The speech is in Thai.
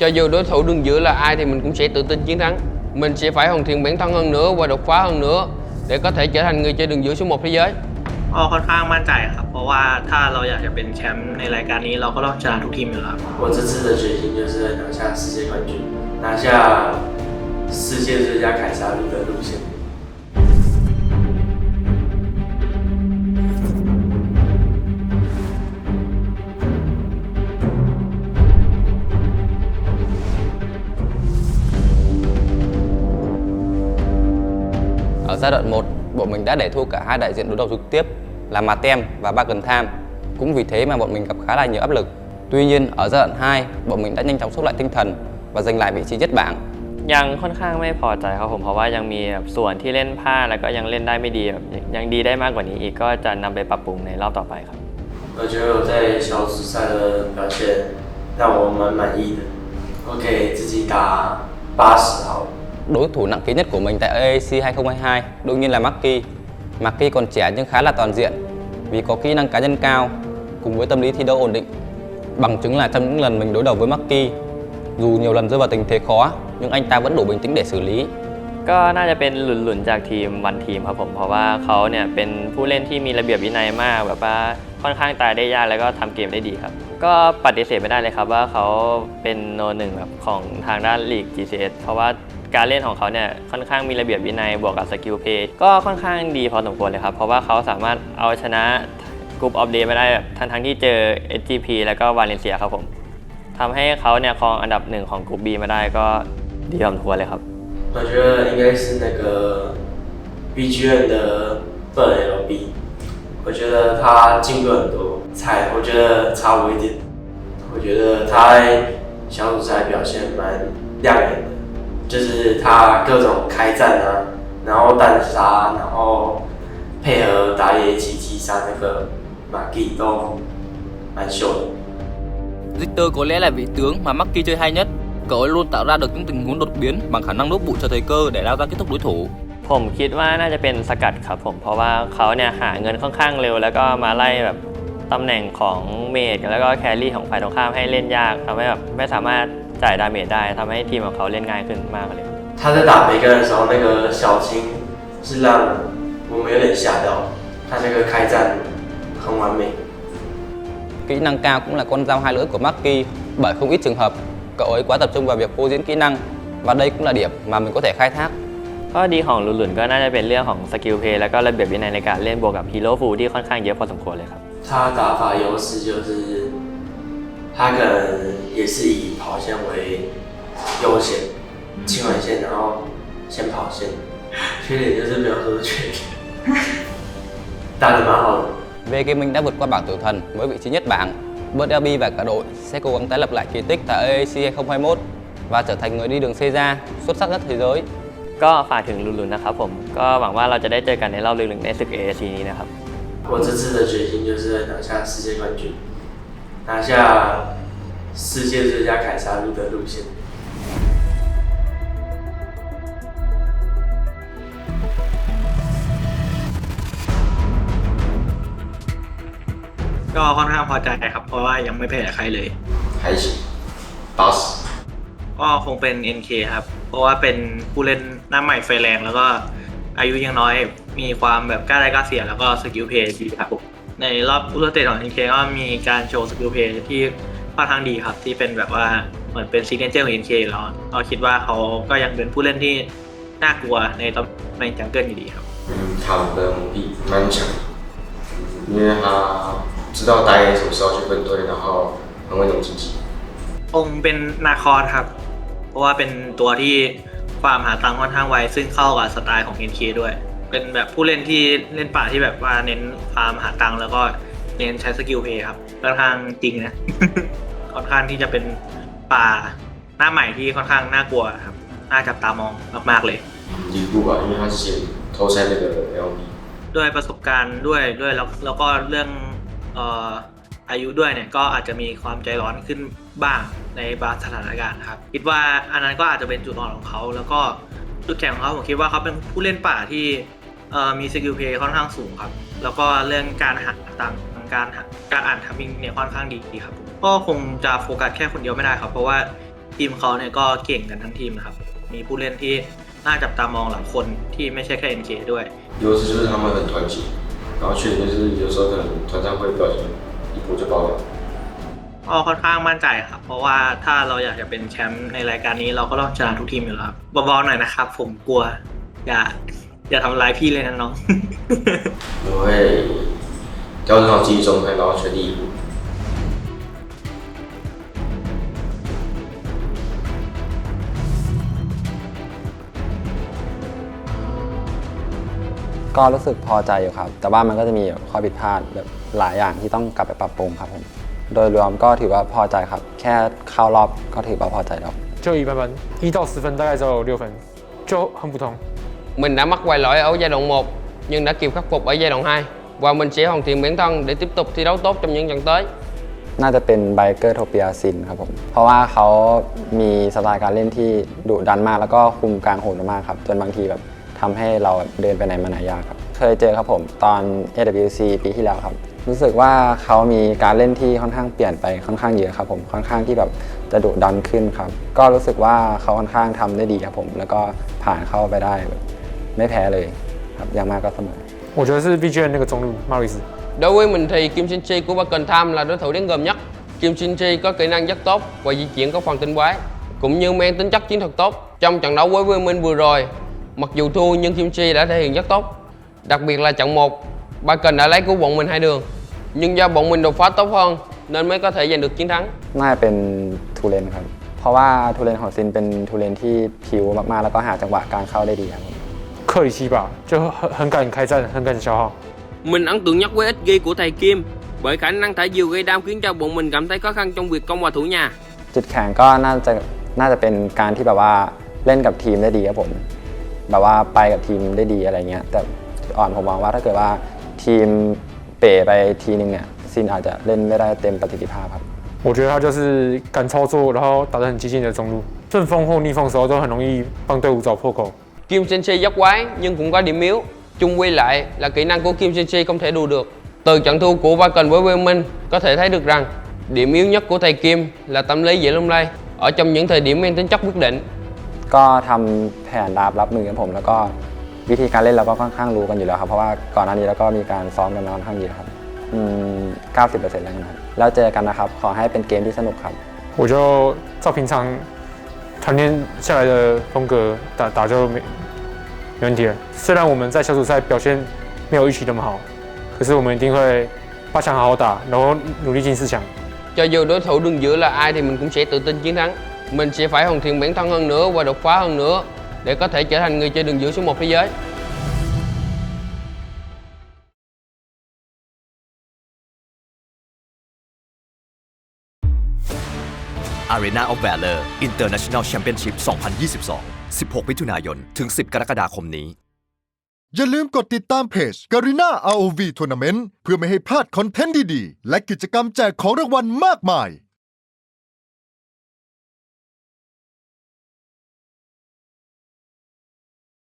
Cho dù đối thủ đường giữa là ai thì mình cũng sẽ tự tin chiến thắng. Mình sẽ phải hoàn thiện bản thân hơn nữa và đột phá hơn nữa để có thể trở thành người chơi đường giữa số 1 thế giới. ก็ค่อนข้างมั่นใจครับ เพราะว่าถ้าเราอยากจะเป็นแชมป์ในรายการนี้เราก็ต้องชนะทุกทีมอยู่แล้วครับ 我这次的决心就是拿下世界冠军，拿下世界最佳凯撒路的路线。 giai đoạn 1, bọn mình đã để thua cả hai đại diện đối đầu trực tiếp là Matem và Bagan Tham. Cũng vì thế mà bọn mình gặp khá là nhiều áp lực. Tuy nhiên, ở giai đoạn 2, bọn mình đã nhanh chóng xúc lại tinh thần và giành lại vị trí nhất bảng. ยังค่อนข้างไม่พอใจครับผมเพราะว่ายังมีแบบส่วนที่เล่นพลาดแล้วก็ยังเล่นได้ไม่ดีแบบยังดีได้มากกว่านี้อีกก็จะนำไปปรับปรุงในรอบต่อไปครับ 我觉得我在小组赛的表现让我蛮满意的，我给自己打八十好了。 Đối thủ nặng ký nhất của mình tại AAC 2022 đương nhiên là Maki. Maki còn trẻ nhưng khá là toàn diện vì có kỹ năng cá nhân cao cùng với tâm lý thi đấu ổn định. Bằng chứng là trong những lần mình đối đầu với Maki, dù nhiều lần rơi vào tình thế khó nhưng anh ta vẫn đủ bình tĩnh để xử lý. ก็น่าจะเป็นหลุนๆจากทีมวันทีมครับผม เพราะว่าเขาเนี่ยเป็นผู้เล่นที่มีระเบียบวินัยมากแบบว่าค่อนข้างตายได้ยากแล้วก็ทำเกมได้ดีครับ ก็ปฏิเสธไม่ได้เลยครับว่าเขาเป็นโนหนึ่งแบบของทางด้านลีก GCS เพราะว่า การเล่นของเขาเนี่ยค่อนข้างมีระเบียบวินัยบวกกับสกิลเพย์ก็ค่อนข้างดีพอสมควรเลยครับ เพราะว่าเขาสามารถเอาชนะกรุ๊ปออฟเดย์มาได้แบบทั้งๆที่เจอ SGP แล้วก็วาเลนเซียครับผมทำให้เขาเนี่ยครองอันดับหนึ่งของกรุ๊ป B มาได้ก็ดีพอสมควรเลยครับ 我觉得应该是那个 BGM 的 b LB，我觉得他进步很多，菜我觉得差我一点。我觉得他在小组赛表现蛮亮眼的， 就是他各种开战啊，然后单杀，然后配合打野一起击杀那个马蒂都蛮秀的。 Victor có lẽ là vị tướng mà Maki chơi hay nhất. Cậu ấy luôn tạo ra được những tình huống đột biến bằng khả năng núp bụi cho thời cơ để lao ra kết thúc đối thủ. ผมคิดว่าน่าจะเป็นสกัดครับผม เพราะว่าเขาเนี่ยหาเงินค่อนข้างเร็ว แล้วก็มาไล่แบบตำแหน่งของเมดแล้วก็แครี่ของฝ่ายตรงข้ามให้เล่นยากทำให้แบบไม่สามารถ จ่ายดาเมจได้ทำให้ทีมของเขาเล่นง่ายขึ้นมากเลย 他在打每个人的时候，那个小青是让我们有点吓到，他那个开战很完美。 Kỹ năng cao cũng là con dao hai lưỡi của Maki bởi không ít trường hợp cậu ấy quá tập trung vào việc phô diễn kỹ năng và đây cũng là điểm mà mình có thể khai thác. ข้อดีของหลุนๆก็น่าจะเป็นเรื่องของสกิลเพย์แล้วก็ระเบียบวินัยในการเล่นบวกกับฮีโร่ฟูลที่ค่อนข้างเยอะพอสมควรเลยครับ 他打法优势就是 他可能也是以跑线为优先，清完线然后先跑线。缺点就是没有什么缺点，打得蛮好的。 Về Gaming đã vượt qua bảng tử thần với vị trí nhất bảng. Bird LB và cả đội sẽ cố gắng tái lập lại kỳ tích tại AAC 2021 và trở thành người đi đường Seiza xuất sắc nhất thế giới. ก็ฝากถึงหลุนๆนะครับผม ก็หวังว่าเราจะได้เจอกันในรอบลึกๆในศึก AAC นี้นะครับ 我这次的决心就是拿下世界冠军， 拿下世界最佳凯撒路的路线。 ก็ค่อนข้างพอใจครับ เพราะว่ายังไม่แพ้ใครเลย 还行，八十。 ก็คงเป็น NK ครับ เพราะว่าเป็นผู้เล่นหน้าใหม่ไฟแรง แล้วก็อายุยังน้อยมีความแบบกล้าได้กล้าเสีย แล้วก็สกิลเพย์ดีครับผม ในรอบอุลตร้าเตของ NK ก็มีการโชว์สกิลเพย์ที่ค่อนข้างดีครับ ที่เป็นแบบว่าเหมือนเป็นซีเนเจอร์ของ NK อยู่แล้วก็คิดว่าเขาก็ยังเป็นผู้เล่นที่น่ากลัวในตำในจังเกิลอยู่ดีครับ 嗯，他的能力蛮强的，因为他知道打野什么时候去分队，然后很会懂自己。 องค์เป็นนาคอสครับ เพราะว่าเป็นตัวที่ฟาร์มหาตังค์ค่อนข้างไว ซึ่งเข้ากับสไตล์ของ NK ด้วย เป็นแบบผู้เล่นที่เล่นป่าที่แบบว่าเน้นฟาร์มหาตังค์แล้วก็เน้นใช้สกิลเพย์ครับค่อนข้างจริงนะค่อนข้างที่จะเป็นป่าหน้าใหม่ที่ค่อนข้างน่ากลัวครับน่าจับตามองมากๆเลยดีกูกับยี่ห้าสิโทรใช้เลยเอลมีด้วยประสบการณ์ด้วยด้วยแล้วแล้วก็เรื่องอายุด้วยเนี่ยก็อาจจะมีความใจร้อนขึ้นบ้างในบางสถานการณ์ครับ คิดว่าอันนั้นก็อาจจะเป็นจุดอ่อนของเขา แล้วก็จุดแข็งของเขาผมคิดว่าเขาเป็นผู้เล่นป่าที่ เอ่อมีสกิลเพย์ค่อนข้างสูงครับ แล้วก็เรื่องการหาตังค์การหาการอ่านทัมมิ่งเนี่ยค่อนข้างดีครับผมก็คงจะโฟกัสแค่คนเดียวไม่ได้ครับ เพราะว่า ทีมเขาเนี่ยก็เก่งกันทั้งทีมนะครับ มีผู้เล่นที่น่าจับตามองหลายคนที่ไม่ใช่แค่ NK ด้วย 优势就是他们很团结，然后缺点就是有时候可能团战会不小心一波就爆掉。 ก็ค่อนข้างมั่นใจครับ เพราะว่าถ้าเราอยากจะเป็นแชมป์ในรายการนี้เราก็ต้องชนะทุกทีมอยู่แล้วครับเบาๆหน่อยนะครับ ผมกลัว อย่า อย่าทำร้ายพี่เลยนะน้อง 我会调整好自己状态，然后全力以赴。 ก็รู้สึกพอใจอยู่ครับ แต่ว่ามันก็จะมีแบบข้อผิดพลาดแบบหลายอย่างที่ต้องกลับไปปรับปรุงครับผม โดยรวมก็ถือว่าพอใจครับ แค่เข้ารอบก็ถือว่าพอใจแล้ว 就一般般，一到十分大概只有六分，就很普通。 Mình đã mắc vài lỗi ở giai đoạn 1 nhưng đã kịp khắc phục ở giai đoạn 2 và mình sẽ hoàn thiện bản thân để tiếp tục thi đấu tốt trong những trận tới. น่าจะเป็นไบเกอร์โทเปียซินครับผม เพราะว่าเขามีสไตล์การเล่นที่ดุดันมาก แล้วก็คุมกลางโหดมากครับ จนบางทีแบบทำให้เราเดินไปไหนมาไหนยากครับ เคยเจอครับผมตอน AWC ปีที่แล้วครับ รู้สึกว่าเขามีการเล่นที่ค่อนข้างเปลี่ยนไปค่อนข้างเยอะครับผมค่อนข้างที่แบบจะดุดันขึ้นครับ ก็รู้สึกว่าเขาค่อนข้างทำได้ดีครับผม แล้วก็ผ่านเข้าไปได้แบบ ไม่แพ้เลยครับ อย่างมากก็เสมอ 我觉得是 VGN 那个中路 Maris， Đối với mình thì Kim Shin Chi của Barken Tham là đối thủ đáng gờm nhất. Kim Shin Chi có kỹ năng rất tốt và di chuyển có phần tinh quái, cũng như mang tính chất chiến thuật tốt. Trong trận đấu với Viên Minh vừa rồi, mặc dù thua nhưng Kim Chi đã thể hiện rất tốt. Đặc biệt là trận 1, Barken đã lấy cứu bọn mình hai đường. Nhưng do bọn mình đột phá tốt hơn nên mới có thể giành được chiến thắng. น่าจะเป็นทูเลนครับ เพราะว่าทูเลนของซินเป็นทูเลนที่ผิวมากๆ แล้วก็หาจังหวะการเข้าได้ดีครับผม 克里希吧，就很很敢开战，很敢消耗。 Mình ấn tượng nhất với XG của thầy Kim bởi khả năng thả diều gây đam khiến cho bọn mình cảm thấy khó khăn trong việc công hòa thủ nhà. จุดแข็งก็น่าจะน่าจะเป็นการที่แบบว่าเล่นกับทีมได้ดีครับผม แบบว่าไปกับทีมได้ดีอะไรเงี้ย แต่จุดอ่อนผมมองว่าถ้าเกิดว่าทีมเป๋ไปทีนึงเนี่ยซินอาจจะเล่นไม่ได้เต็มประสิทธิภาพครับ 我觉得他就是敢操作，然后打得很激进的中路，顺风或逆风的时候都很容易帮队伍找破口。 Kim Sensei rất quái nhưng cũng có điểm yếu. Chung quy lại là kỹ năng của Kim Sensei không thể đùa được. Từ trận thua của Vaken với Viên Minh có thể thấy được rằng điểm yếu nhất của thầy Kim là tâm lý dễ lung lay ở trong những thời điểm mang tính chất quyết định. ก็ทำแผนรับรับมือกับผม แล้วก็วิธีการเล่นเราก็ค่อนข้างรู้กันอยู่แล้วครับ เพราะว่าก่อนหน้านี้เราก็มีการซ้อมกันมาค่อนข้างเยอะครับอืม90%แล้วนะครับแล้วเจอกันนะครับ ขอให้เป็นเกมที่สนุกครับ 我就照平常 团练下来的风格打打就没没问题了。虽然我们在小组赛表现没有预期那么好，可是我们一定会八强好好打，然后努力进四强。 Cho dù đối thủ đường giữa là ai thì mình cũng sẽ tự tin chiến thắng. Mình sẽ phải hoàn thiện bản thân hơn nữa và đột phá hơn nữa để có thể trở thành người chơi đường giữa số 1 thế giới. Arena of Valor International Championship 2022 16 มิถุนายน ถึง 10 กรกฎาคมนี้ อย่าลืมกดติดตามเพจ Garena ROV Tournament เพื่อไม่ให้พลาดคอนเทนต์ดี ๆ และกิจกรรมแจกของรางวัลมากมาย